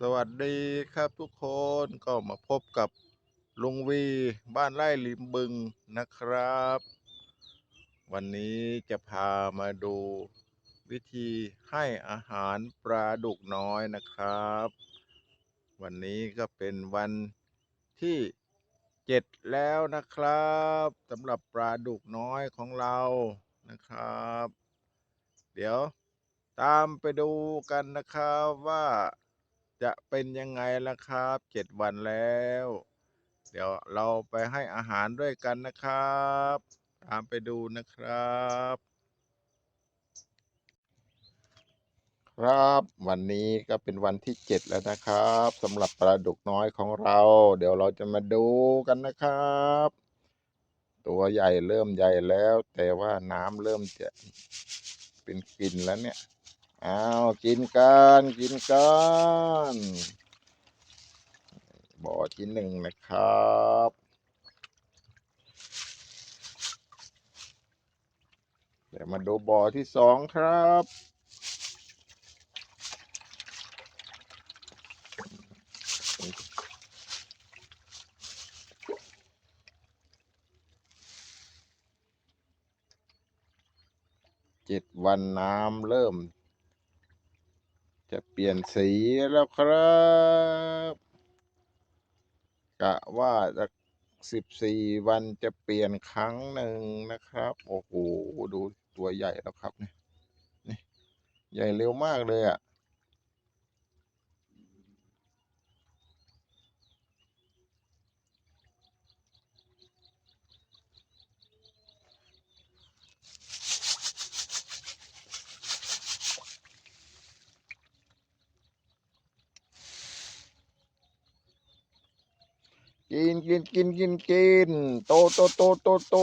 สวัสดีครับทุกคนก็มาพบกับลุงวีบ้านไร่ริมบึงนะครับ วันนี้จะพามาดูวิธีให้อาหารปลาดุกน้อยนะครับ วันนี้ก็เป็นวันที่เจ็ดแล้วนะครับสำหรับปลาดุกน้อยของเรานะครับ เดี๋ยวตามไปดูกันนะครับว่า จะเป็นยังไงล่ะครับเจ็ดวันแล้ว เดี๋ยวเราไปให้อาหารด้วยกันนะครับ ตามไปดูนะครับ ครับวันนี้ก็เป็นวันที่เจ็ดแล้วนะครับสำหรับปลาดุกน้อยของเรา เดี๋ยวเราจะมาดูกันนะครับตัวใหญ่เริ่มใหญ่แล้ว แต่ว่าน้ำเริ่มจะเป็นกลิ่นแล้วเนี่ย อ้าวกินกันกินกันบ่อที่หนึ่งนะครับเดี๋ยวมาดูบ่อที่สองครับเจ็ดวันน้ำเริ่ม จะเปลี่ยนสีแล้วครับ กะว่าจะสิบสี่วันจะเปลี่ยนครั้งหนึ่งนะครับ โอ้โห ดูตัวใหญ่แล้วครับเนี่ย นี่ ใหญ่เร็วมากเลยอะ่ะ กินกินกินกินกินโตโตโตโตโต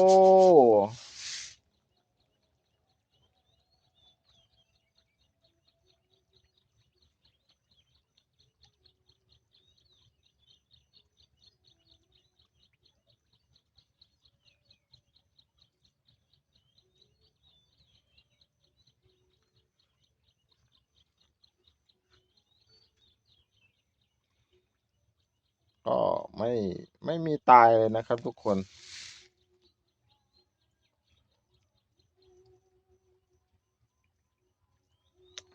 ก็ไม่ไม่มีตายเลยนะครับทุกคน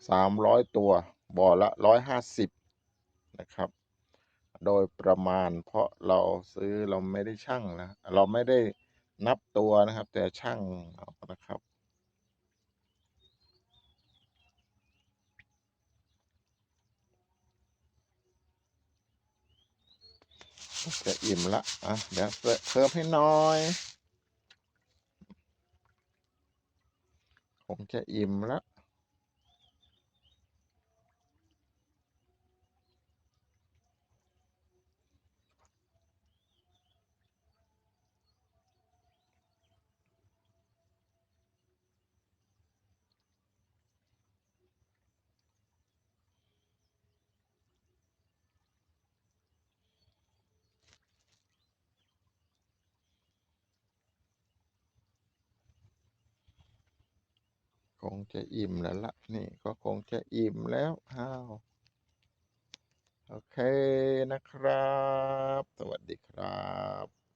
สามร้อยตัว บ่อละร้อยห้าสิบนะครับ โดยประมาณเพราะเราซื้อเราไม่ได้ชั่งนะ เราไม่ได้นับตัวนะครับ แต่ชั่งนะครับ จะอิ่มละอะเดี๋ยวเพิ่มให้น้อย คงจะอิ่มละ คงจะอิ่มแล้วละนี่ ก็คงจะอิ่มแล้วอ้าวโอเคนะครับ สวัสดีครับ